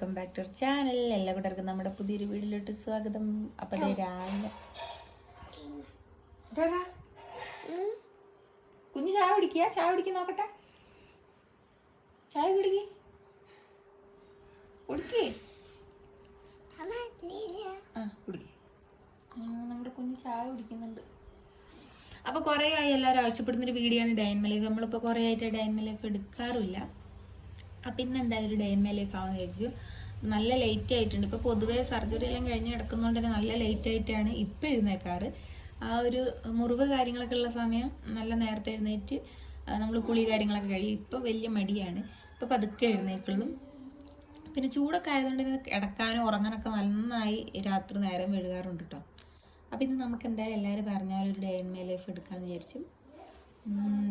Welcome back to channel. എല്ലാ കൂട്ടർക്കും നമ്മുടെ പുതിയൊരു വീഡിയോയിലോട്ട് സ്വാഗതം. അപ്പൊ രാവിലെ ഇതാരാ? കുഞ്ഞ് ചായ കുടിക്കുക ചായ കുടിക്കാൻ നോക്കട്ടെ. ചായ കുടിക്കേ. കുടിക്കേ. ആ കുടിക്കേ. നമ്മുടെ കുഞ്ഞ് ചായ കുടിക്കുന്നുണ്ട്. അപ്പൊ കുറേ ആയി എല്ലാവരും ആവശ്യപ്പെടുന്നൊരു വീഡിയോ ആണ് ഡയൻ ലൈഫ് നമ്മളിപ്പോ കുറേ ആയിട്ട് ഡയൻ ലൈഫ് എടുക്കാറില്ല അപ്പം ഇന്ന് എന്തായാലും ഡേ മൈ ലൈഫ് ആവാന്ന് വിചാരിച്ചു. നല്ല ലേറ്റ് ആയിട്ടുണ്ട്. ഇപ്പോൾ പൊതുവേ സർജറി എല്ലാം കഴിഞ്ഞ് കിടക്കുന്നതുകൊണ്ട് തന്നെ നല്ല ലേറ്റ് ആയിട്ടാണ് ഇപ്പം എഴുന്നേക്കാറ്. ആ ഒരു മുറിവ് കാര്യങ്ങളൊക്കെ ഉള്ള സമയം നല്ല നേരത്തെ എഴുന്നേറ്റ് നമ്മൾ കുളി കാര്യങ്ങളൊക്കെ കഴിയും. ഇപ്പൊ വലിയ മടിയാണ്. ഇപ്പോൾ പതുക്കെ എഴുന്നേക്കുള്ളൂ. പിന്നെ ചൂടൊക്കെ ആയതുകൊണ്ട് തന്നെ കിടക്കാനും ഉറങ്ങാനൊക്കെ നന്നായി രാത്രി നേരം എഴുകാറുണ്ട് കേട്ടോ അപ്പോൾ ഇന്ന് നമുക്ക് എന്തായാലും എല്ലാവരും പറഞ്ഞാൽ ഒരു ഡേ ഇൻ മൈ ലൈഫ് എടുക്കാമെന്ന് വിചാരിച്ചു.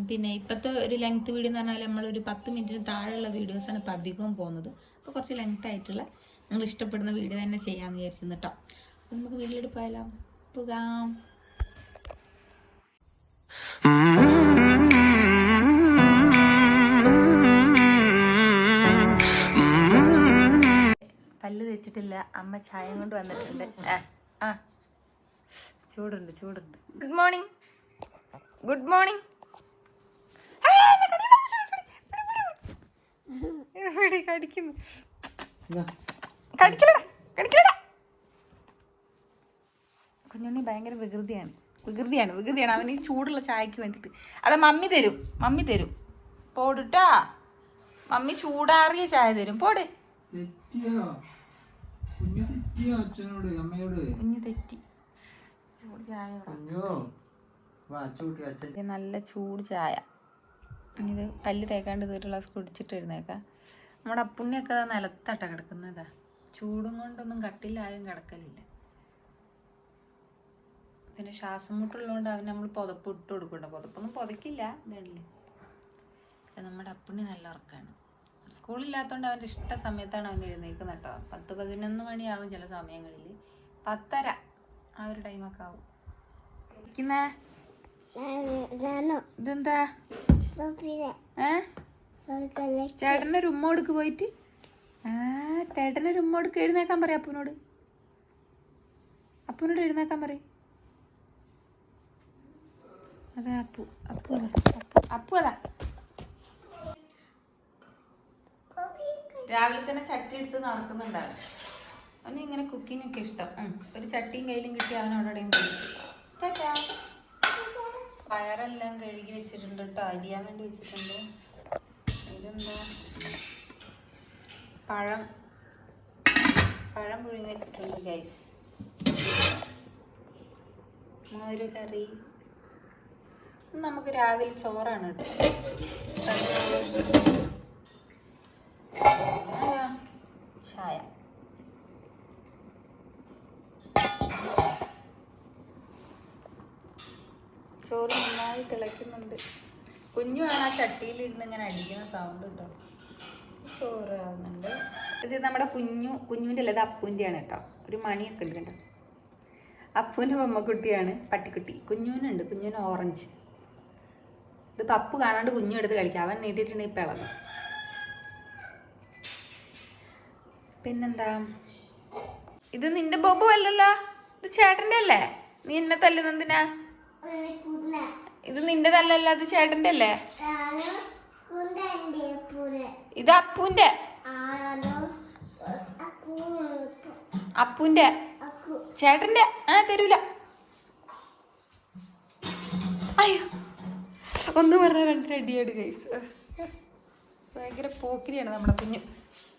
പിന്നെ ഇപ്പോഴത്തെ ഒരു ലെങ്ത് വീഡിയോ എന്ന് പറഞ്ഞാൽ നമ്മൾ ഒരു പത്ത് മിനിറ്റിന് താഴെയുള്ള വീഡിയോസാണ് ഇപ്പോൾ അധികവും പോകുന്നത്. അപ്പോൾ കുറച്ച് ലെങ്ത് ആയിട്ടുള്ള നിങ്ങൾ ഇഷ്ടപ്പെടുന്ന വീഡിയോ തന്നെ ചെയ്യാമെന്ന് വിചാരിച്ചിരുന്നു കേട്ടോ നമുക്ക് വീട്ടിലോട്ട് പോയാലോ? പോകാം. പല്ല് തേച്ചിട്ടില്ല. അമ്മ ചായ കൊണ്ട് വന്നിട്ടുണ്ട്. ആ ചൂടുണ്ട് ചൂടുണ്ട്. ഗുഡ് മോർണിംഗ് ഗുഡ് മോർണിംഗ് കടിക്കുന്നു. കടിക്കലടാ കടിക്കലടാ. കുഞ്ഞുണ്ണി ഭയങ്കര വികൃതിയാണ്. വികൃതിയാണ് വികൃതിയാണ്. അവന് ഈ ചൂടുള്ള ചായക്ക് വേണ്ടിയിട്ട്. അതെ മമ്മി തരും മമ്മി തരും. പോടുട്ടാ. മമ്മി ചൂടാറിയ ചായ തരും. പോട്. കുഞ്ഞു തെറ്റി. ചൂട് ചായ നല്ല ചൂട് ചായ. ഇത് പല്ല് തേക്കാണ്ട് തീരുള്ള കുടിച്ചിട്ട് ഇരുന്നേക്കാം നമ്മുടെ അപ്പുണ്ണിയൊക്കെ നിലത്തട്ട കിടക്കുന്നതാ ചൂടും കൊണ്ടൊന്നും കട്ടിലായും കിടക്കലില്ല. പിന്നെ ശ്വാസം മുട്ടുള്ളതുകൊണ്ട് അവന് നമ്മൾ പുതപ്പ് ഇട്ട് കൊടുക്കണ്ട പുതപ്പൊന്നും പുതക്കില്ല ഇതല്ലേ ഇത് നമ്മുടെ അപ്പുണ്ണി നല്ല ഉറക്കാണ്. സ്കൂളില്ലാത്തതുകൊണ്ട് അവന്റെ ഇഷ്ട സമയത്താണ് അവൻ എഴുന്നേൽക്കുന്നത് കേട്ടോ പത്ത് പതിനൊന്ന് മണിയാവും ചില സമയങ്ങളിൽ. പത്തര ആ ഒരു ടൈമൊക്കെ ആവും. ഇതെന്താ? ചേട്ടനൊരു ഉമ്മ കൊടുക്ക് പോയിട്ട്. ആ ചേട്ടനൊരു ഉമ്മ കൊടുക്ക് എഴുന്നേക്കാൻ പറയാം അപ്പനോട് അപ്പനോട് എഴുന്നേക്കാൻ പറയും. അതെ അപ്പു അപ്പു അപ്പു അപ്പു അതാ. രാവിലെ തന്നെ ചട്ടി എടുത്ത് നടക്കുന്നുണ്ടാവും അവന് ഇങ്ങനെ കുക്കിംഗ് ഒക്കെ ഇഷ്ടം ഒരു ചട്ടിയും കയ്യിലും കിട്ടി അവനോടെ ടാറ്റാ. പയറെല്ലാം കഴുകി വെച്ചിട്ടുണ്ട് കേട്ടോ അരിയാൻ വേണ്ടി വെച്ചിട്ടുണ്ട്. ഇതെന്താ? പഴം. പഴം പുഴുങ്ങി വെച്ചിട്ടുണ്ട് ഗൈസ് മോര് കറി നമുക്ക് രാവിലെ ചോറാണ് കേട്ടോ സന്തോഷം. അതാ, ചായ ചോറ് നന്നായി തിളയ്ക്കുന്നുണ്ട്. കുഞ്ഞുമാണ് ആ ചട്ടിയിലിരുന്ന് ഇങ്ങനെ അടിക്കുന്ന സൗണ്ട് കേട്ടോ ചോറ് ആവുന്നുണ്ട്. ഇത് നമ്മുടെ കുഞ്ഞു കുഞ്ഞുവിന്റെ അല്ല ഇത് ആണ് കേട്ടോ. ഒരു മണിയൊക്കെ ഉണ്ട് കേട്ടോ അപ്പൂന്റെ ബൊമ്മക്കുട്ടിയാണ് പട്ടിക്കുട്ടി. കുഞ്ഞുവിനുണ്ട് കുഞ്ഞുവിന് ഓറഞ്ച് ഇത് പപ്പു കാണാണ്ട് കുഞ്ഞു എടുത്ത് കളിക്കാം. അവൻ നീട്ടിയിട്ടുണ്ടെങ്കിൽ ഇളകും പിന്നെന്താ? ഇത് നിന്റെ ബോബു അല്ലല്ലോ? ഇത് ചേട്ടന്റെ അല്ലേ? നീ എന്നെ തല്ലുന്നെന്തിനാ ഇത് നിന്റെതല്ലല്ലോ അത് ചേട്ടന്റെ അല്ലേ ഇത് അപ്പുന്റെ. അപ്പുന്റെ. ചേട്ടന്റെ. ആ തരൂല. അയ്യോ. ഒന്ന് പറഞ്ഞ രണ്ട് റെഡിയായിട്ട് കൈസ് ഭയങ്കര പോക്കിരിയാണ് നമ്മുടെ കുഞ്ഞു.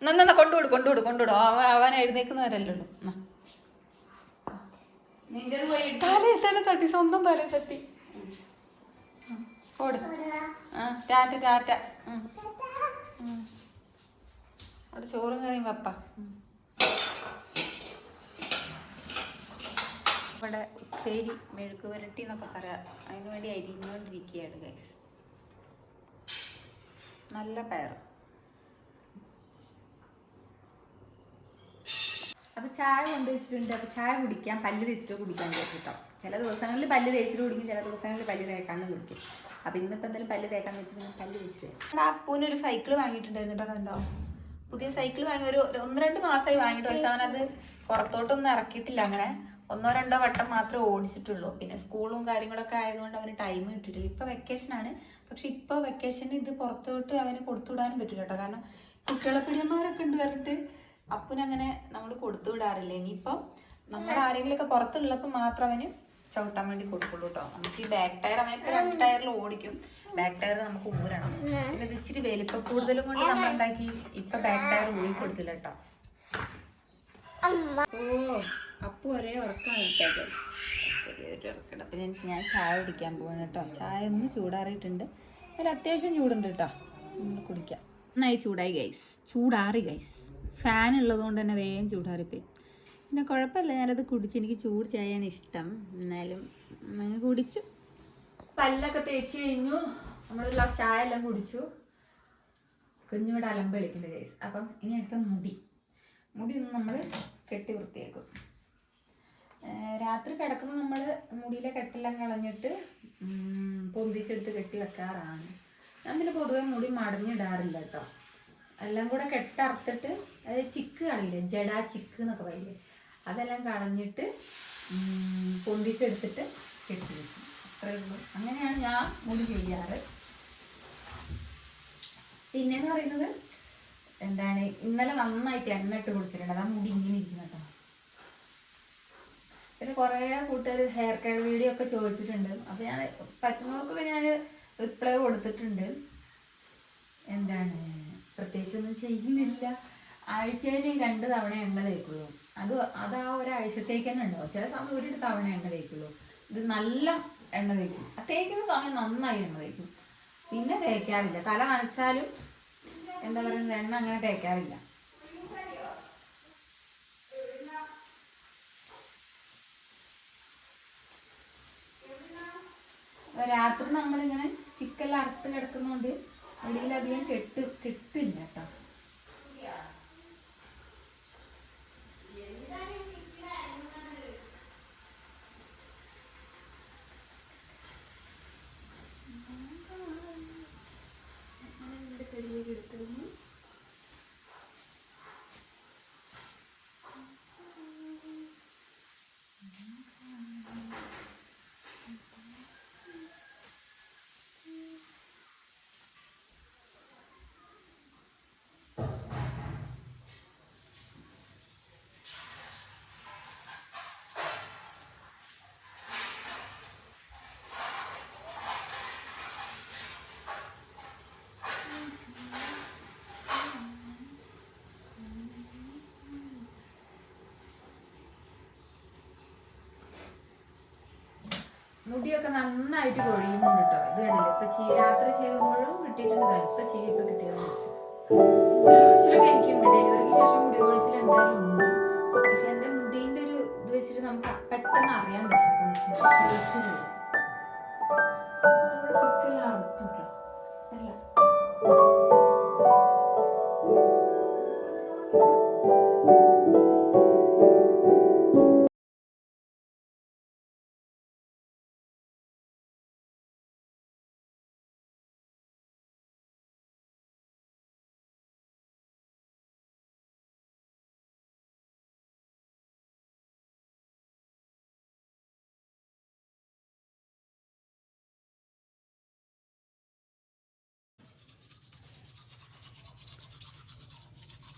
നന്ന കൊണ്ടുവിട് കൊണ്ടുവിട് കൊണ്ടുവിടും. അവൻ അവൻ എഴുന്നേക്കുന്നവരല്ലോ. തലയിൽ തന്നെ തട്ടി സ്വന്തം തലയിൽ തട്ടി. ഓട് ആ ടാറ്റ ടാറ്റ. അവിടെ ചോറും കറിയും പപ്പ ഇവിടെ ഉപ്പേരി മെഴുക്ക് പുരട്ടി എന്നൊക്കെ പറയാം. അതിനുവേണ്ടി അരിഞ്ഞുകൊണ്ടിരിക്കുകയാണ് ഗൈസ് നല്ല പയർ അപ്പൊ ചായ കൊണ്ടുവച്ചിട്ടുണ്ട് അപ്പൊ ചായ കുടിക്കാം. പല്ല് തേച്ചിട്ട് കുടിക്കാൻ കേട്ടോ ചില ദിവസങ്ങളിൽ പല്ല് തേച്ചിട്ട് കുടിക്കും ചില ദിവസങ്ങളിൽ പല്ല് തേക്കാണ്ട് കുടിക്കും. അപ്പൊ ഇന്നിപ്പോ എന്തായാലും പല്ല് തേക്കാന്ന് വെച്ചിട്ടുണ്ടെങ്കിൽ പല്ല് തേച്ചിട്ട് അപ്പൂന് ഒരു സൈക്കിൾ വാങ്ങിയിട്ടുണ്ടായിരുന്നു കേട്ടോ കണ്ടോ? പുതിയ സൈക്കിൾ വാങ്ങി ഒരു ഒന്ന് രണ്ട് മാസമായി വാങ്ങിയിട്ട് പക്ഷെ അവനത് പുറത്തോട്ടൊന്നും ഇറക്കിയിട്ടില്ല അങ്ങനെ. ഒന്നോ രണ്ടോ വട്ടം മാത്രമേ ഓടിച്ചിട്ടുള്ളൂ. പിന്നെ സ്കൂളും കാര്യങ്ങളൊക്കെ ആയതുകൊണ്ട് അവന് ടൈം കിട്ടിയിട്ടില്ല. ഇപ്പൊ വെക്കേഷൻ ആണ്. പക്ഷെ ഇപ്പൊ വെക്കേഷന് ഇത് പുറത്തോട്ട് അവന് കൊടുത്തുവിടാനും പറ്റില്ല കേട്ടോ. കാരണം കുട്ടികളെ പിടിയന്മാരൊക്കെ ഉണ്ട് പറഞ്ഞിട്ട് അപ്പനങ്ങനെ നമ്മൾ കൊടുത്തു വിടാറില്ല ഇനിയിപ്പം നമ്മൾ ആരെങ്കിലുമൊക്കെ പുറത്തുള്ളപ്പോൾ മാത്രം അവന് ചവിട്ടാൻ വേണ്ടി കൊടുക്കുള്ളൂ കേട്ടോ നമുക്ക് ഈ ബാക്ക് ടയർ അവനൊക്കെ രണ്ട് ടയറിൽ ഓടിക്കും. ബാക്ക് ടയർ നമുക്ക് ഊരണം. പിന്നെ ഇത് ഇച്ചിരി വലിപ്പ കൂടുതലും കൊണ്ട് നമ്മൾ ഉണ്ടാക്കി ഇപ്പൊ ബാക്ക് ടയർ ഊരി കൊടുത്തില്ല കേട്ടോ ഓ അപ്പു ഒരേ ഉറക്കണം അപ്പൊ ഞാൻ ഞാൻ ചായ കുടിക്കാൻ പോവാണ് കേട്ടോ ചായ ഒന്ന് ചൂടാറിയിട്ടുണ്ട്. അതിൽ അത്യാവശ്യം ചൂടുണ്ട് കേട്ടോ നമ്മൾ കുടിക്കാം. നന്നായി ചൂടായി ഗൈസ് ചൂടാറി ഗൈസ് ഫാൻ ഉള്ളത് കൊണ്ട് തന്നെ വേഗം ചൂടാറിപ്പോയി. പിന്നെ കുഴപ്പമില്ല ഞാനത് കുടിച്ച് എനിക്ക് ചൂട് ചായയാണ് ഇഷ്ടം. എന്നാലും അങ്ങ് കുടിച്ചു. പല്ലൊക്കെ തേച്ച് കഴിഞ്ഞു. നമ്മൾ ചായ എല്ലാം കുടിച്ചു. കുഞ്ഞിവിടെ അലമ്പ് കളിക്കുന്നുണ്ട് ഗൈസ് അപ്പം ഇനി അടുത്ത മുടി. മുടി ഒന്ന് നമ്മൾ കെട്ടി വൃത്തിയാക്കും. രാത്രി കിടക്കുമ്പോൾ നമ്മൾ മുടിയിലെ കെട്ടെല്ലാം കളഞ്ഞിട്ട് പൊന്തിച്ചെടുത്ത് കെട്ടി വെക്കാറാണ്. ഞാൻ പിന്നെ പൊതുവെ മുടി മടഞ്ഞിടാറില്ല കേട്ടോ എല്ലാം കൂടെ കെട്ടറുത്തിട്ട് അതായത് ചിക്ക് കാണില്ലേ? ജഡാ ചിക്ക് എന്നൊക്കെ പറയില്ലേ? അതെല്ലാം കളഞ്ഞിട്ട് പൊന്തിച്ചെടുത്തിട്ട് കെട്ടി വെക്കും. അത്രേ ഉള്ളൂ. അങ്ങനെയാണ് ഞാൻ മുടി ചെയ്യാറ്. പിന്നെന്ന് പറയുന്നത് എന്താണ്? ഇന്നലെ നന്നായിട്ട് എണ്ണ ഇട്ട് കുടിച്ചിട്ടുണ്ട് അതാ മുടി ഇങ്ങനെ ഇരിക്കുന്ന പിന്നെ കുറേ കൂട്ടുകാർ ഹെയർ കെയർ വീഡിയോ ഒക്കെ ചോദിച്ചിട്ടുണ്ട്. അപ്പോൾ ഞാൻ പറ്റുന്നവർക്കൊക്കെ ഞാൻ റിപ്ലൈ കൊടുത്തിട്ടുണ്ട്. എന്താണ്? പ്രത്യേകിച്ചൊന്നും ചെയ്യുന്നില്ല. ആഴ്ചയിൽ രണ്ട് തവണ എണ്ണ തേക്കുള്ളൂ. അത് അത് ആ ഒരാഴ്ചത്തേക്ക് തന്നെ ഉണ്ടാവും. ചില സമയം ഒരു തവണ എണ്ണ തേക്കുള്ളൂ. ഇത് നല്ല എണ്ണ തേക്കും. തേക്കുന്ന സമയം നന്നായി എണ്ണ തേക്കും. പിന്നെ തേക്കാറില്ല. തല നനച്ചാലും എന്താ പറയുന്നത്? എണ്ണ അങ്ങനെ തേക്കാറില്ല. രാത്രി നമ്മളിങ്ങനെ ചിക്കെല്ലാം അറുത്ത് കിടക്കുന്നോണ്ട് അടിയിലധികം കെട്ട് കെട്ടില്ല കേട്ടോ. മുടിയൊക്കെ നന്നായിട്ട് കൊഴിയുന്നുണ്ട് കേട്ടോ ഇത് കണ്ടില്ല? ഇപ്പൊ രാത്രി ചെയ്യുമ്പോഴും കിട്ടിയിട്ടുണ്ട് ഇപ്പൊ ചീ ഇപ്പൊ കിട്ടിയത് എനിക്ക് ഡെലിവറിക്ക് ശേഷം മുടി കൊഴിച്ചിൽ എന്തായാലും ഉണ്ട്. പക്ഷെ എന്റെ മുടീന്റെ ഒരു ഇത് വെച്ചിട്ട് നമുക്ക് പെട്ടെന്ന് അറിയാൻ പറ്റില്ല.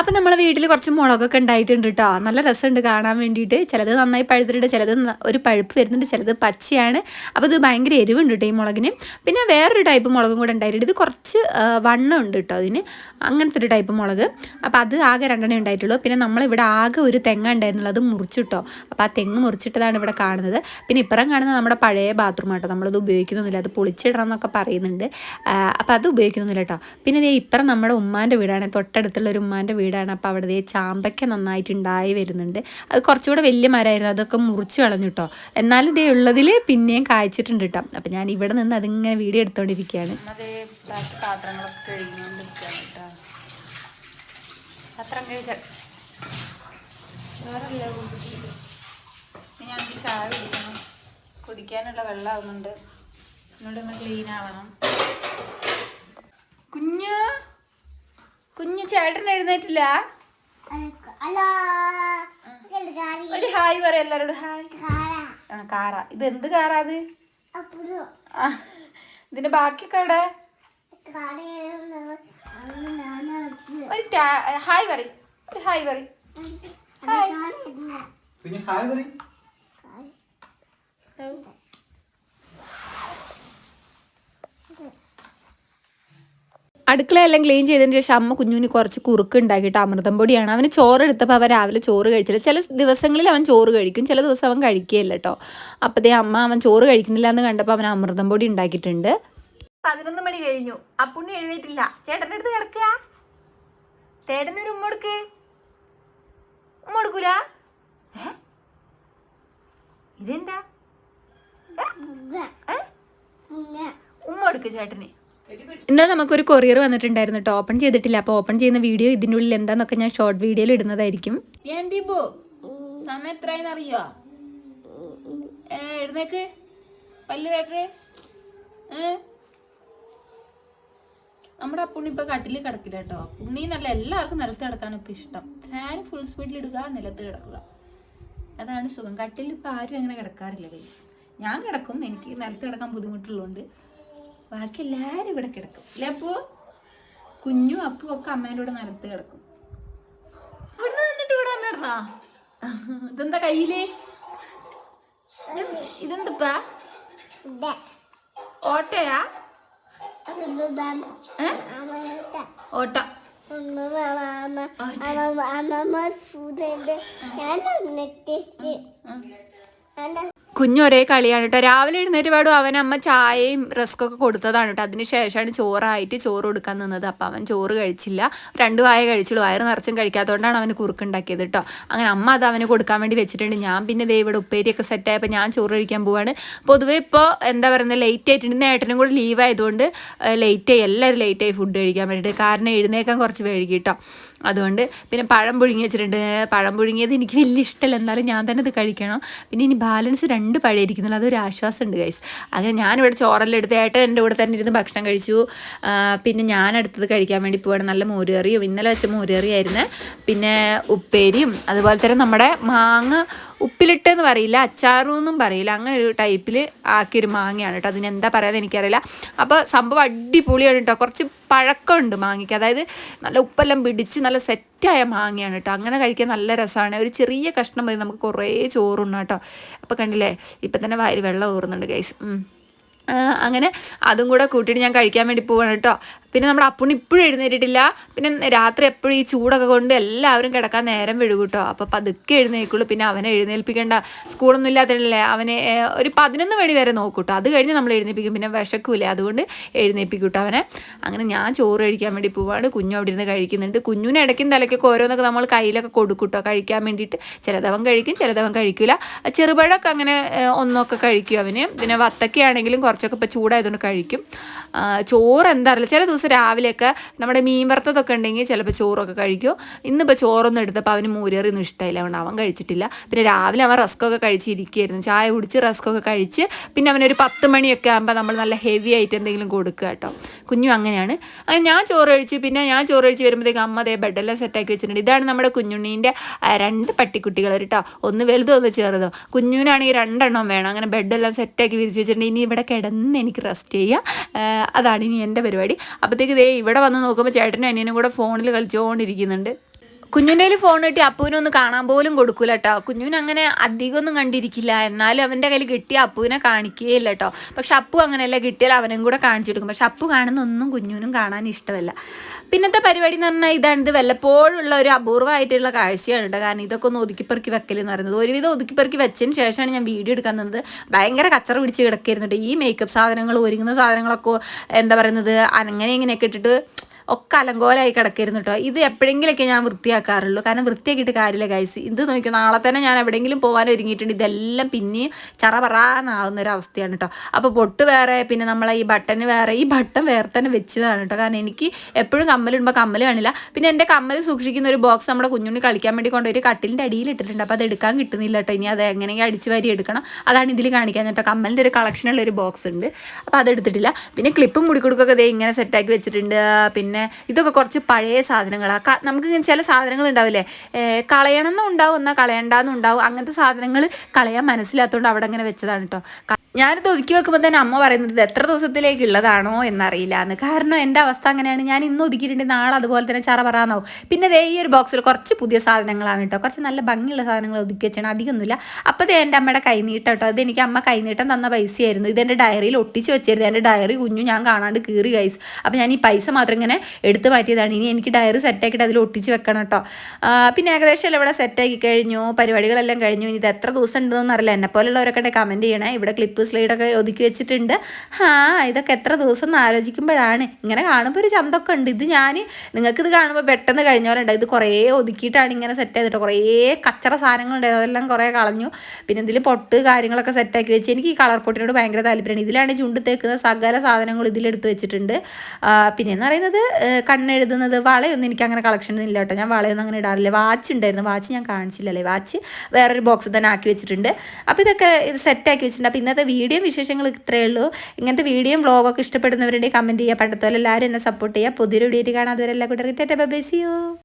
അപ്പം നമ്മളെ വീട്ടിൽ കുറച്ച് മുളകൊക്കെ ഉണ്ടായിട്ടുണ്ട് കേട്ടോ നല്ല രസമുണ്ട് കാണാൻ വേണ്ടിയിട്ട്. ചിലത് നന്നായി പഴുത്തിട്ടുണ്ട് ചിലത് ഒരു പഴുപ്പ് വരുന്നുണ്ട് ചിലത് പച്ചയാണ്. അപ്പോൾ ഇത് ഭയങ്കര എരിവുണ്ട് കേട്ടോ ഈ മുളകിന്. പിന്നെ വേറൊരു ടൈപ്പ് മുളകും കൂടെ ഉണ്ടായിട്ടുണ്ട്. ഇത് കുറച്ച് വണ്ണം ഉണ്ട് കേട്ടോ അതിന്. അങ്ങനത്തെ ഒരു ടൈപ്പ് മുളക്. അപ്പോൾ അത് ആകെ രണ്ടെണ്ണം ഉണ്ടായിട്ടുള്ളൂ. പിന്നെ നമ്മളിവിടെ ആകെ ഒരു തെങ്ങ ഉണ്ടായിരുന്നുള്ളൂ അത് മുറിച്ചിട്ടോ അപ്പോൾ ആ തെങ്ങ് മുറിച്ചിട്ടതാണ് ഇവിടെ കാണുന്നത്. പിന്നെ ഇപ്പുറം കാണുന്നത് നമ്മുടെ പഴയ ബാത്റൂം ആട്ടോ നമ്മളത് ഉപയോഗിക്കുന്നൊന്നുമില്ല. അത് പൊളിച്ചിടണം എന്നൊക്കെ പറയുന്നുണ്ട്. അപ്പോൾ അത് ഉപയോഗിക്കുന്നില്ല കേട്ടോ പിന്നെ ഇപ്പുറം നമ്മുടെ ഉമ്മാന്റെ വീടാണ്. തൊട്ടടുത്തുള്ള ഒരു ഉമ്മാന്റെ വീടാണ്. അപ്പോൾ അവിടെ ചാമ്പയ്ക്ക നന്നായിട്ട് ഉണ്ടായി വരുന്നുണ്ട്. അത് കുറച്ചുകൂടെ വലിയ മരമായിരുന്നു. അതൊക്കെ മുറിച്ച് കളഞ്ഞു കേട്ടോ എന്നാലും ഇതേ ഉള്ളതിൽ പിന്നെയും കായ്ച്ചിട്ടുണ്ട് കേട്ടോ അപ്പം ഞാൻ ഇവിടെ നിന്ന് അതിങ്ങനെ വീഡിയോ വേറല്ല ഞാൻ കുടിക്കാനുള്ള വെള്ളമാവുന്നുണ്ട് എന്നോട് ക്ലീൻ ആവണം. കുഞ്ഞ്! കുഞ്ഞു ചേട്ടൻ എഴുന്നേറ്റില്ല? ഒരു ഹായ് പറ എല്ലാരോടും. ഹായ്. ആ കാറ. ഇത് എന്ത് കാറാ അത്? ഇതിന്റെ ബാക്കിയൊക്കെ എവിടെ? ഒരു ഹായ് പറ ഒരു ഹായ് പറ പിന്നെ ഹായ് പറയും. അടുക്കളയെല്ലാം ക്ലീൻ ചെയ്തതിന് ശേഷം അമ്മ കുഞ്ഞുവിന് കുറച്ച് കുറുക്ക് ഉണ്ടാക്കിയിട്ട് അമൃതം പൊടിയാണ്. അവന് ചോറ് എടുത്തപ്പോൾ അവൻ രാവിലെ ചോറ് കഴിച്ചില്ല. ചില ദിവസങ്ങളിൽ അവൻ ചോറ് കഴിക്കും ചില ദിവസം അവൻ കഴിക്കുകയില്ല കേട്ടോ അപ്പോഴത്തേ അമ്മ അവൻ ചോറ് കഴിക്കുന്നില്ല എന്ന് കണ്ടപ്പോൾ അവൻ അമൃതം പൊടി ഉണ്ടാക്കിയിട്ടുണ്ട്. പതിനൊന്ന് മണി കഴിഞ്ഞു. അപ്പുണ്ണി എഴുന്നേറ്റില്ല. ചേട്ടന്റെ അടുത്ത് കിടക്കുക. ചേട്ടനൊരു ഉമ്മ കൊടുക്ക് ഉമ്മ കൊടുക്കൂല? ഇതെന്താ? ഉമ്മ കൊടുക്ക് ചേട്ടന്. ഇന്നലെ നമുക്കൊരു കൊറിയർ വന്നിട്ടുണ്ടായിരുന്നു കേട്ടോ. ഓപ്പൺ ചെയ്തിട്ടില്ല. അപ്പോൾ ഓപ്പൺ ചെയ്യുന്ന വീഡിയോ ഇതിന്റെ ഉള്ളിൽ എന്താന്നൊക്കെ ഞാൻ ഷോർട്ട് വീഡിയോയിൽ ഇടുന്നതായിരിക്കും. സമയം എഴുന്നേക്ക്. നമ്മുടെ അപ്പുണ്ണി ഇപ്പൊ കട്ടിൽ കിടക്കില്ല കേട്ടോ. അപ്പുണ്ണി നല്ല എല്ലാവർക്കും നിലത്ത് കിടക്കാൻ ഇപ്പൊ ഇഷ്ടം. ഫാൻ ഫുൾ സ്പീഡിൽ ഇടുക നിലത്ത് കിടക്കുക. അതാണ് സുഖം. കട്ടിൽ ഇപ്പൊ ആരും അങ്ങനെ കിടക്കാറില്ല. ഞാൻ കിടക്കും. എനിക്ക് നിലത്ത് കിടക്കാൻ ബുദ്ധിമുട്ടുള്ളതുകൊണ്ട് ബാക്കി എല്ലാരും ഇവിടെ കിടക്കും ഇല്ലേ അപ്പു കുഞ്ഞും അപ്പും ഒക്കെ അമ്മേന്റെ കൂടെ നിലത്ത് കിടക്കും അവിടെ നിന്നിട്ട് ഇവിടെ വന്നിടറാ ഇതെന്താ കയ്യിൽ ഇതെന്താ ഇതെന്തിപ്പാ ഓട്ടയാ? ഓട്ട കുഞ്ഞു ഒരേ കളിയാണ് കേട്ടോ രാവിലെ എഴുന്നേറ്റ് പാടും അവൻ അമ്മ ചായയും റസ്കൊക്കെ കൊടുത്തതാണ് കേട്ടോ അതിന് ശേഷമാണ് ചോറായിട്ട് ചോറ് കൊടുക്കാൻ നിന്നത്. അപ്പം അവൻ ചോറ് കഴിച്ചില്ല. രണ്ട് വായ കഴിച്ചുള്ളൂ. വയറ് നിറച്ചും കഴിക്കാത്തതുകൊണ്ടാണ് അവന് കുറുക്കുണ്ടാക്കിയത് കേട്ടോ അങ്ങനെ അമ്മ അത് അവന് കൊടുക്കാൻ വേണ്ടി വെച്ചിട്ടുണ്ട്. ഞാൻ പിന്നെ ദേ ഇവിടെ ഉപ്പേരിയൊക്കെ സെറ്റായപ്പോൾ ഞാൻ ചോറ് കഴിക്കാൻ പോവാണ്. പൊതുവേ ഇപ്പോൾ എന്താ പറയുന്നത് ലേറ്റ് ആയിട്ടുണ്ട്. ഇന്ന് കൂടി ലീവ് ആയതുകൊണ്ട് ലേറ്റ് ആയി. എല്ലാവരും ലേറ്റ് ആയി ഫുഡ് കഴിക്കാൻ വേണ്ടിയിട്ട് കാരണം എഴുന്നേക്കാൻ കുറച്ച് വൈകി കേട്ടോ അതുകൊണ്ട് പിന്നെ പഴം പുഴുങ്ങി വെച്ചിട്ടുണ്ട്. പഴം പുഴുങ്ങിയത് എനിക്ക് വലിയ ഇഷ്ടമല്ല. എന്നാലും ഞാൻ തന്നെ ഇത് കഴിക്കണം. പിന്നെ ഇനി ബാലൻസ് രണ്ട് പഴം ഇരിക്കുന്നില്ല അതൊരു ആശ്വാസം ഉണ്ട് ഗൈസ് അങ്ങനെ ഞാനിവിടെ ചോറെല്ലാം എടുത്ത് ഏട്ടൻ എന്റെ കൂടെ തന്നെ ഇരുന്ന് ഭക്ഷണം കഴിച്ചു. പിന്നെ ഞാൻ അടുത്തത് കഴിക്കാൻ വേണ്ടി പോവാണ്. നല്ല മോരുകറിയും. ഇന്നലെ വെച്ച മോരുകറിയായിരുന്നു. പിന്നെ ഉപ്പേരിയും അതുപോലെ തന്നെ നമ്മുടെ മാങ്ങ ഉപ്പിലിട്ടെന്ന് പറയില്ല അച്ചാറും എന്നും പറയില്ല അങ്ങനെ ഒരു ടൈപ്പിൽ ആക്കിയൊരു മാങ്ങയാണ് കേട്ടോ. അതിന് എന്താ എനിക്കറിയില്ല. അപ്പോൾ സംഭവം അടിപൊളിയാണ് കേട്ടോ. കുറച്ച് പഴക്കമുണ്ട് മാങ്ങയ്ക്ക്. അതായത് നല്ല ഉപ്പെല്ലാം പിടിച്ച് നല്ല സെറ്റായ മാങ്ങയാണ് കേട്ടോ. അങ്ങനെ കഴിക്കാൻ നല്ല രസമാണ്. ഒരു ചെറിയ കഷ്ണം മതി നമുക്ക് കുറേ ചോറുണ്ട് കേട്ടോ. അപ്പോൾ കണ്ടില്ലേ ഇപ്പം തന്നെ വയറ് വെള്ളം ഊറുന്നുണ്ട് ഗൈസ് അങ്ങനെ അതും കൂടെ കൂട്ടിയിട്ട് ഞാൻ കഴിക്കാൻ വേണ്ടി പോവാണ് കേട്ടോ. പിന്നെ നമ്മുടെ അപ്പുണ്ണി ഇപ്പോഴും എഴുന്നേറ്റിട്ടില്ല. പിന്നെ രാത്രി എപ്പോഴും ഈ ചൂടൊക്കെ കൊണ്ട് എല്ലാവരും കിടക്കാൻ നേരം വിഴുകൂട്ടോ കേട്ടോ അപ്പോൾ പതുക്കെ എഴുന്നേൽക്കുള്ളൂ. പിന്നെ അവനെ എഴുന്നേൽപ്പിക്കേണ്ട സ്കൂളൊന്നും ഇല്ലാത്തതല്ലേ അവനെ ഒരു പതിനൊന്ന് മണി വരെ നോക്കൂട്ടോ അത് കഴിഞ്ഞ് നമ്മൾ എഴുന്നേൽപ്പിക്കും. പിന്നെ വിശക്കൂലേ. അതുകൊണ്ട് എഴുന്നേൽപ്പിക്കൂട്ടോ അവനെ. അങ്ങനെ ഞാൻ ചോറ് കഴിക്കാൻ വേണ്ടി പോവാണ്. കുഞ്ഞു അവിടെ ഇരുന്ന് കഴിക്കുന്നുണ്ട്. കുഞ്ഞിന് ഇടയ്ക്കും തലയ്ക്കൊക്കെ ഓരോന്നൊക്കെ നമ്മൾ കയ്യിലൊക്കെ കൊടുക്കൂട്ടോ കേട്ടോ കഴിക്കാൻ വേണ്ടിയിട്ട്. ചിലതവൻ കഴിക്കും ചിലതവൻ കഴിക്കില്ല ചെറുപഴമൊക്കെ അങ്ങനെ ഒന്നൊക്കെ കഴിക്കും അവന്. പിന്നെ വത്തക്കയാണെങ്കിലും കുറച്ചൊക്കെ ഇപ്പോൾ ചൂടായതുകൊണ്ട് കഴിക്കും. ചോറ് എന്താ അറിയില്ല. ചില ദിവസം രാവിലെയൊക്കെ നമ്മുടെ മീൻ വറുത്തതൊക്കെ ഉണ്ടെങ്കിൽ ചിലപ്പോൾ ചോറൊക്കെ കഴിക്കും. ഇന്നിപ്പോൾ ചോറൊന്നും എടുത്തപ്പോൾ അവന് മൂരേറിയൊന്നും ഇഷ്ടമായില്ല അതുകൊണ്ട് അവൻ കഴിച്ചിട്ടില്ല. പിന്നെ രാവിലെ അവൻ റസ്കൊക്കെ കഴിച്ചിരിക്കുകയായിരുന്നു. ചായ കുടിച്ച് റസ്കൊക്കെ കഴിച്ച് പിന്നെ അവനൊരു പത്ത് മണിയൊക്കെ ആകുമ്പോൾ നമ്മൾ നല്ല ഹെവി ആയിട്ട് എന്തെങ്കിലും കൊടുക്കുക കേട്ടോ. കുഞ്ഞു അങ്ങനെയാണ്. അങ്ങനെ ഞാൻ ചോറ് കഴിച്ച് പിന്നെ ഞാൻ ചോറ് കഴിച്ച് വരുമ്പോഴത്തേക്ക് അമ്മ അതേ ബെഡെല്ലാം സെറ്റാക്കി വെച്ചിട്ടുണ്ട്. ഇതാണ് നമ്മുടെ കുഞ്ഞുണ്ണീന്റെ രണ്ട് പട്ടിക്കുട്ടികൾ കേട്ടോ. ഒന്ന് വലുതോ ഒന്ന് ചെറുതോ. കുഞ്ഞുവിനാണെങ്കിൽ രണ്ടെണ്ണം വേണം. അങ്ങനെ ബെഡെല്ലാം സെറ്റാക്കി വിരിച്ച് വെച്ചിട്ടുണ്ട്. ഇനി ഇവിടെ കിടന്ന് എനിക്ക് റെസ്റ്റ് ചെയ്യാം. അതാണ് ഇനി എന്റെ പരിപാടി. അപ്പോഴത്തേക്ക് ദേ ഇവിടെ വന്ന് നോക്കുമ്പോൾ ചേട്ടനും അനിയനും കൂടെ ഫോണിൽ കളിച്ചുകൊണ്ടിരിക്കുന്നുണ്ട് കുഞ്ഞുന്റെ കയ്യിൽ ഫോൺ കിട്ടി അപ്പുവിനൊന്ന് കാണാൻ പോലും കൊടുക്കൂല കേട്ടോ കുഞ്ഞുവിന് അങ്ങനെ അധികമൊന്നും കണ്ടിരിക്കില്ല. എന്നാലും അവന്റെ കയ്യിൽ കിട്ടിയ അപ്പുവിനെ കാണിക്കുകയില്ല കേട്ടോ പക്ഷെ അപ്പു അങ്ങനെയല്ല കിട്ടിയാൽ അവനും കൂടെ കാണിച്ചു കൊടുക്കും. പക്ഷെ അപ്പു കാണുന്ന ഒന്നും കുഞ്ഞുവിനും കാണാൻ ഇഷ്ടമല്ല. പിന്നത്തെ പരിപാടി എന്ന് പറഞ്ഞാൽ ഇതാണ്. ഇത് വല്ലപ്പോഴുള്ള ഒരു അപൂർവമായിട്ടുള്ള കാഴ്ചയാണ് കേട്ടോ കാരണം ഇതൊക്കെ ഒന്ന് ഒതുക്കിപ്പെറുക്കി വെക്കലെന്ന് പറയുന്നത്. ഒരുവിധം ഒതുക്കിപ്പെറുക്കി വെച്ചതിന് ശേഷമാണ് ഞാൻ വീഡിയോ എടുക്കാൻ നിന്നത് ഭയങ്കര കച്ചറ പിടിച്ച് കിടക്കായിരുന്നു ഈ മേക്കപ്പ് സാധനങ്ങൾ ഒരുങ്ങുന്ന സാധനങ്ങളൊക്കെ എന്താ പറയുന്നത് അങ്ങനെ ഇങ്ങനെയൊക്കെ ഇട്ടിട്ട് ഒക്കെ അലങ്കോലമായി കിടക്കരുന്ന് കേട്ടോ ഇത് എപ്പോഴെങ്കിലൊക്കെ ഞാൻ വൃത്തിയാക്കാറുള്ളൂ. കാരണം വൃത്തിയാക്കിയിട്ട് കാര്യമില്ല ഗൈസ് ഇത് നോക്കി നാളെ തന്നെ ഞാൻ എവിടെയെങ്കിലും പോകാൻ ഒരുങ്ങിയിട്ടുണ്ട്. ഇതെല്ലാം പിന്നെയും ചറ ഒരു അവസ്ഥയാണ് കേട്ടോ അപ്പോൾ പൊട്ട് വേറെ പിന്നെ നമ്മളെ ഈ ബട്ടൺ വേറെ ഈ ബട്ടൺ വേറെ തന്നെ വെച്ചതാണ് കേട്ടോ കാരണം എനിക്ക് എപ്പോഴും കമ്മലിടുമ്പോൾ കമ്മൽ കാണില്ല. പിന്നെ എന്റെ കമ്മൽ സൂക്ഷിക്കുന്ന ഒരു ബോക്സ് നമ്മുടെ കുഞ്ഞുണ്ണി കളിക്കാൻ വേണ്ടി കൊണ്ടുപോയി കട്ടിലിന്റെ അടിയിൽ ഇട്ടിട്ടുണ്ട്. അപ്പോൾ അത് എടുക്കാൻ കിട്ടുന്നില്ല കേട്ടോ ഇനി അത് എങ്ങനെയെങ്കിലും അടിച്ച് വാരി എടുക്കണം. അതാണ് ഇതിൽ കാണിക്കാൻ കേട്ടോ കമ്മലിന്റെ ഒരു കളക്ഷനുള്ള ഒരു ബോക്സ് ഉണ്ട്. അപ്പോൾ അത് എടുത്തിട്ടില്ല. പിന്നെ ക്ലിപ്പും മുടിക്കൊടുക്കൊക്കെ ഇതേ ഇങ്ങനെ സെറ്റാക്കി വെച്ചിട്ടുണ്ട്. പിന്നെ പിന്നെ ഇതൊക്കെ കുറച്ച് പഴയ സാധനങ്ങളാണ് നമുക്ക് ചില സാധനങ്ങൾ ഉണ്ടാവില്ലേ കളയണം കളയണമെന്നും ഉണ്ടാവും എന്നാൽ കളയണ്ടെന്നും ഉണ്ടാവും. അങ്ങനത്തെ സാധനങ്ങൾ കളയാൻ മനസ്സിലാത്തതുകൊണ്ട് അവിടെ അങ്ങനെ വെച്ചതാണ് കേട്ടോ ഞാനിത് ഒതുക്കി വെക്കുമ്പോൾ തന്നെ അമ്മ പറയുന്നത് എത്ര ദിവസത്തിലേക്ക് ഉള്ളതാണോ എന്നറിയില്ല എന്ന് കാരണം എന്റെ അവസ്ഥ അങ്ങനെയാണ്. ഞാൻ ഇന്ന് ഒതുക്കിയിട്ടുണ്ട് നാളെ അതുപോലെ തന്നെ ചറ പറയാനാവും പിന്നെ ദേ ഈ ഒരു ബോക്സിൽ കുറച്ച് പുതിയ സാധനങ്ങളാണ് കേട്ടോ കുറച്ച് നല്ല ഭംഗിയുള്ള സാധനങ്ങൾ ഒതുക്കി വെച്ചാണ്. അധികമൊന്നുമില്ല. അപ്പോൾ ഇത് എന്റെ അമ്മയുടെ കൈനീട്ടം കേട്ടോ ഇത് എനിക്ക് അമ്മ കൈനീട്ടം തന്ന പൈസയായിരുന്നു. ഇത് എന്റെ ഡയറിയിൽ ഒട്ടിച്ച് വെച്ചിരുന്നു. എന്റെ ഡയറി കുഞ്ഞു ഞാൻ കാണാണ്ട് കീറി കൈസ് അപ്പോൾ ഞാൻ ഈ പൈസ മാത്രം ഇങ്ങനെ എടുത്ത് മാറ്റിയതാണ്. ഇനി എനിക്ക് ഡയറി സെറ്റാക്കിയിട്ട് അതിൽ ഒട്ടിച്ച് വെക്കണം കേട്ടോ പിന്നെ ഏകദേശം എല്ലാം ഇവിടെ സെറ്റാക്കി കഴിഞ്ഞു. പരിപാടികളെല്ലാം കഴിഞ്ഞു. ഇനി ഇത് എത്ര ദിവസം ഉണ്ടെന്ന് അറിയില്ല. എന്നെ പോലുള്ളവരൊക്കെ കമന്റ് ചെയ്യണേ. ഇവിടെ ക്ലിപ്പ് സ്ലൈഡൊക്കെ ഒതുക്കി വെച്ചിട്ടുണ്ട്. ആ ഇതൊക്കെ എത്ര ദിവസം എന്ന് ആലോചിക്കുമ്പോഴാണ്. ഇങ്ങനെ കാണുമ്പോൾ ഒരു ചന്തൊക്കെ ഉണ്ട്. ഇത് ഞാൻ നിങ്ങൾക്കിത് കാണുമ്പോൾ പെട്ടെന്ന് കഴിഞ്ഞവരുണ്ട് ഇത് കുറേ ഒതുക്കിയിട്ടാണ് ഇങ്ങനെ സെറ്റ് ചെയ്തിട്ട്. കുറേ കച്ചറ സാധനങ്ങളുണ്ട് അതെല്ലാം കുറേ കളഞ്ഞു. പിന്നെ ഇതിൽ പൊട്ട് കാര്യങ്ങളൊക്കെ സെറ്റാക്കി വെച്ച്. എനിക്ക് ഈ കളർ പൊട്ടിനോട് ഭയങ്കര താല്പര്യമാണ്. ഇതിലാണ് ചുണ്ട് തേക്കുന്ന സകല സാധനങ്ങളും ഇതിലെടുത്ത് വെച്ചിട്ടുണ്ട്. പിന്നെ എന്ന് പറയുന്നത് കണ്ണെഴുതുന്നത് വളയൊന്നും എനിക്ക് അങ്ങനെ കളക്ഷൻ ഇല്ല കേട്ടോ ഞാൻ വളയൊന്നും അങ്ങനെ ഇടാറില്ല. വാച്ച് ഉണ്ടായിരുന്നു. വാച്ച് ഞാൻ കാണിച്ചില്ലല്ലേ? വാച്ച് വേറൊരു ബോക്സ് തന്നെ ആക്കി വെച്ചിട്ടുണ്ട്. അപ്പോൾ ഇതൊക്കെ ഇത് സെറ്റാക്കി വെച്ചിട്ടുണ്ട്. അപ്പോൾ ഇന്നത്തെ വീഡിയോ വിശേഷങ്ങൾ ഇത്രയേ ഉള്ളൂ. ഇങ്ങനത്തെ വീഡിയോ വ്ളോഗൊക്കെ ഇഷ്ടപ്പെടുന്നവരുടെ കമന്റ് ചെയ്യുക. പണ്ടത്തോലെ എല്ലാവരും എന്നെ സപ്പോർട്ട് ചെയ്യുക. പുതിയൊരു വീഡിയോ കാണാൻ അതുവരെ എല്ലാ റിട്ടേറ്റ് ബൈ സിയോ